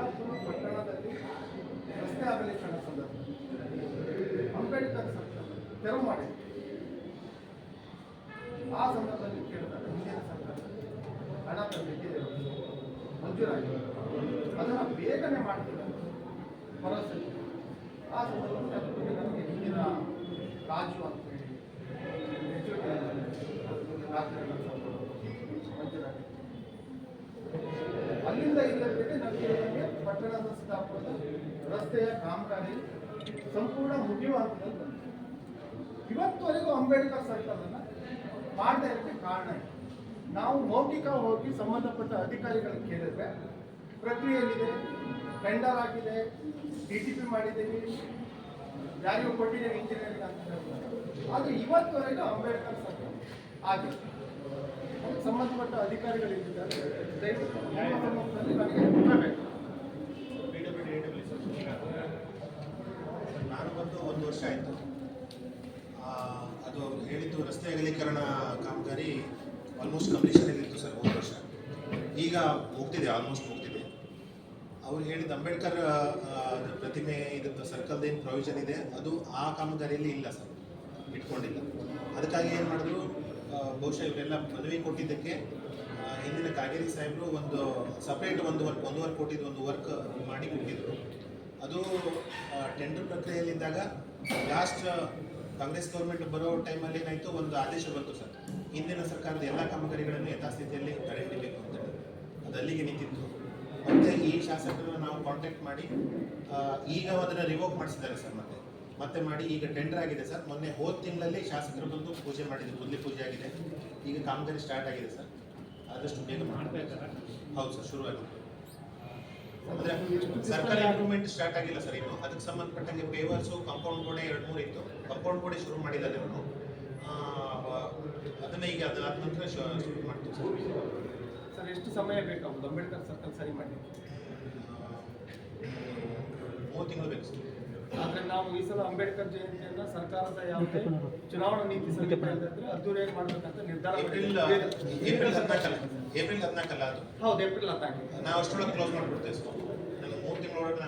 ಸಿದ್ದಾಪುರ ಪಟ್ಟಣದಲ್ಲಿ ರಸ್ತೆ ಅಗಲೀಕರಣ ಸಂದರ್ಭ ಅಂಬೇಡ್ಕರ್ ಸರ್ಕಾರ ತೆರವು ಮಾಡಿ ಆ ಸಂದರ್ಭದಲ್ಲಿ ಕೇಳಿದಾಗ ಹಿಂದಿನ ಸರ್ಕಾರ ಹಣ ತಂದಿದ್ದೆ. ಮಂಜೂರಾಗಿದೆ. ಅದನ್ನು ಬೇಗನೆ ಮಾಡ್ತಿಲ್ಲ ಭರವಸೆ ಆ ಸಂದರ್ಭದಲ್ಲಿ ಅದರ ಬಗ್ಗೆ ನಮಗೆ ಹಿಂದಿನ ರಾಜು ಅಂತ ರಸ್ತೆಯ ಕಾಮಗಾರಿ ಸಂಪೂರ್ಣ ಮುಗಿಯುವ ಹಂತದಲ್ಲಿ ಇವತ್ತುವರೆಗೂ ಅಂಬೇಡ್ಕರ್ ಸರ್ಕಲನ್ನು ಮಾಡದೇ ಇರೋಕ್ಕೆ ಕಾರಣ ನಾವು ಮೌಖಿಕ ಹೋಗಿ ಸಂಬಂಧಪಟ್ಟ ಅಧಿಕಾರಿಗಳಿಗೆ ಕೇಳಿದ್ರೆ ಪ್ರಕ್ರಿಯೆಯಲ್ಲಿದೆ ಟೆಂಡರ್ ಆಗಿದೆ, ಡಿ ಟಿ ಪಿ ಮಾಡಿದ್ದೀವಿ, ಯಾರಿಗೂ ಕೊಟ್ಟಿದ್ದೇವೆ ಇಂಜಿನಿಯರಿಂಗ್ ಅಂತ ಹೇಳ್ತಾರೆ. ಆದರೆ ಇವತ್ತುವರೆಗೂ ಅಂಬೇಡ್ಕರ್ ಸರ್ಕಲ್ ಆಗಿದೆ. ಸಂಬಂಧಪಟ್ಟ ಅಧಿಕಾರಿಗಳಿದ್ದಾರೆ ದಯವಿಟ್ಟು ನ್ಯಾಯ ಸಂಬಂಧದಲ್ಲಿ ನನಗೆ ಉತ್ತರ ಬೇಕು P W D A W ನಾನು ಬಂದು ಒಂದು ವರ್ಷ ಆಯಿತು ಹೇಳಿದ್ದು ರಸ್ತೆ ಅಗಲೀಕರಣ ಕಾಮಗಾರಿ ಆಲ್ಮೋಸ್ಟ್ ಕಂಪ್ಲೀಷನ್ ಇತ್ತು ಸರ್ ಒಂದು ವರ್ಷ. ಈಗ ಹೋಗ್ತಿದೆ ಆಲ್ಮೋಸ್ಟ್ ಹೋಗ್ತಿದೆ. ಅವ್ರು ಹೇಳಿದ ಅಂಬೇಡ್ಕರ್ ಪ್ರತಿಮೆ ಇದಕ್ಕೆ ಸರ್ಕಲ್ದ ಏನು ಪ್ರೊವಿಷನ್ ಇದೆ, ಅದು ಆ ಕಾಮಗಾರಿಯಲ್ಲಿ ಇಲ್ಲ ಸರ್, ಇಟ್ಕೊಂಡಿಲ್ಲ. ಅದಕ್ಕಾಗಿ ಏನು ಮಾಡಿದ್ರು ಬಹುಶಃ ಇವರೆಲ್ಲ ಮನವಿ ಕೊಟ್ಟಿದ್ದಕ್ಕೆ ಹಿಂದಿನ ಕಾಗೇರಿ ಸಾಹೇಬರು ಒಂದು ಸಪ್ರೇಟ್ ಒಂದು ವರ್ಕ್ ಒಂದು ವರ್ಕ್ ಕೊಟ್ಟಿದ್ದು ಒಂದು ವರ್ಕ್ ಮಾಡಿ ಕೊಟ್ಟಿದ್ರು. ಅದು ಟೆಂಡರ್ ಪ್ರಕ್ರಿಯೆಯಲ್ಲಿದ್ದಾಗ ಲಾಸ್ಟ್ ಕಾಂಗ್ರೆಸ್ ಗೌರ್ಮೆಂಟ್ ಬರೋ ಟೈಮಲ್ಲಿ ಏನಾಯಿತು? ಒಂದು ಆದೇಶ ಬಂತು ಸರ್. ಹಿಂದಿನ ಸರ್ಕಾರದ ಎಲ್ಲ ಕಾಮಗಾರಿಗಳನ್ನು ಯಥಾಸ್ಥಿತಿಯಲ್ಲಿ ತಡೆ ಹಿಡಿಬೇಕು ಅಂತೇಳಿ ಅದು ಅಲ್ಲಿಗೆ ನಿಂತಿತ್ತು. ಮತ್ತೆ ಈ ಶಾಸಕರನ್ನ ನಾವು ಕಾಂಟ್ಯಾಕ್ಟ್ ಮಾಡಿ ಈಗ ಅದನ್ನು ರಿವೋಕ್ ಮಾಡಿಸಿದ್ದಾರೆ ಸರ್ ಮತ್ತೆ. ಮತ್ತೆ ಮಾಡಿ ಈಗ ಟೆಂಡರ್ ಆಗಿದೆ ಸರ್. ಮೊನ್ನೆ ಹೋದ ತಿಂಗಳಲ್ಲಿ ಶಾಸಕರು ಬಂದು ಪೂಜೆ ಮಾಡಿದ್ರು. ಮೊದಲೇ ಪೂಜೆ ಆಗಿದೆ. ಈಗ ಕಾಮಗಾರಿ ಸ್ಟಾರ್ಟ್ ಆಗಿದೆ ಸರ್. ಆದಷ್ಟು ಬೇಗ ಮಾಡಬೇಕಲ್ಲ ಹೌದು ಸರ್ ಶುರುವಾಗಿದೆ. ಅಂದ್ರೆ ಸರ್ಕಾರಿ ಇಂಪ್ರೂವ್ಮೆಂಟ್ ಸ್ಟಾರ್ಟ್ ಆಗಿಲ್ಲ ಸರ್ ಇನ್ನು. ಅದಕ್ಕೆ ಸಂಬಂಧಪಟ್ಟಂಗೆ ಪೇವರ್ಸು ಕಾಂಪೌಂಡ್ ಕೂಡ ಎರಡು ಮೂರು ಇತ್ತು. ಕಾಂಪೌಂಡ್ ಗೋಡೆ ಶುರು ಮಾಡಿದ್ದಾನೆ ಅವನು. ಅದನ್ನ ಈಗ ಅದಾದ ನಂತರ ಶುರು ಮಾಡ್ತೀವಿ ಸರ್. ಎಷ್ಟು ಸಮಯ ಬೇಕಾಗ್ಬೋದು ಅಂಬೇಡ್ಕರ್ ಸರ್ಕಲ್ ಸರಿ ಮಾಡಿ ಮೂರು ತಿಂಗಳು ಬೇಕು ಸರ್. ಆದ್ರೆ ನಾವು ಈ ಸಲ ಅಂಬೇಡ್ಕರ್ ಜಯಂತಿಯನ್ನ ಸರ್ಕಾರದ ಯಾವುದೇ ಚುನಾವಣಾ ನೀತಿ ಸಂಹಿತೆ ಅದೂರೇ ಅದ್ದೂರಿಯಾಗಿ ಮಾಡ್ಬೇಕಂತ ನಿರ್ಧಾರ ಏಪ್ರಿಲ್ ಹದಿನಾಲ್ಕಲ್ಲ ಏಪ್ರಿಲ್ ಹದಿನಾಲ್ಕಲ್ಲ ಅದು. ಹೌದು ಏಪ್ರಿಲ್ ಹತ್ತಾಗಿ ನಾವು ಅಷ್ಟೊಳಗೆ ಕ್ಲೋಸ್ ಮಾಡಿಬಿಡ್ತೇವೆ ಸರ್ ನನಗೆ ಮೂರು ತಿಂಗಳೊಳಗೆ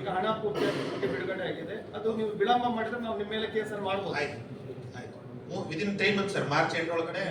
ಈಗ ಹಣ ಪೂರ್ತಿಯಾಗಿ ಬಿಡುಗಡೆ ಆಗಿದೆ. ಅದು ನೀವು ವಿಳಂಬ ಮಾಡಿದ್ರೆ ನಾವು ನಿಮ್ಮ ಮೇಲೆ ಕೇಸನ್ನು ಮಾಡ್ಬೋದು. ಆಯ್ತು ಆಯ್ತು. ತ್ರೀ ಸರ್ ಮಾರ್ಚ್ ಎಂಡ್ ಒಳಗಡೆ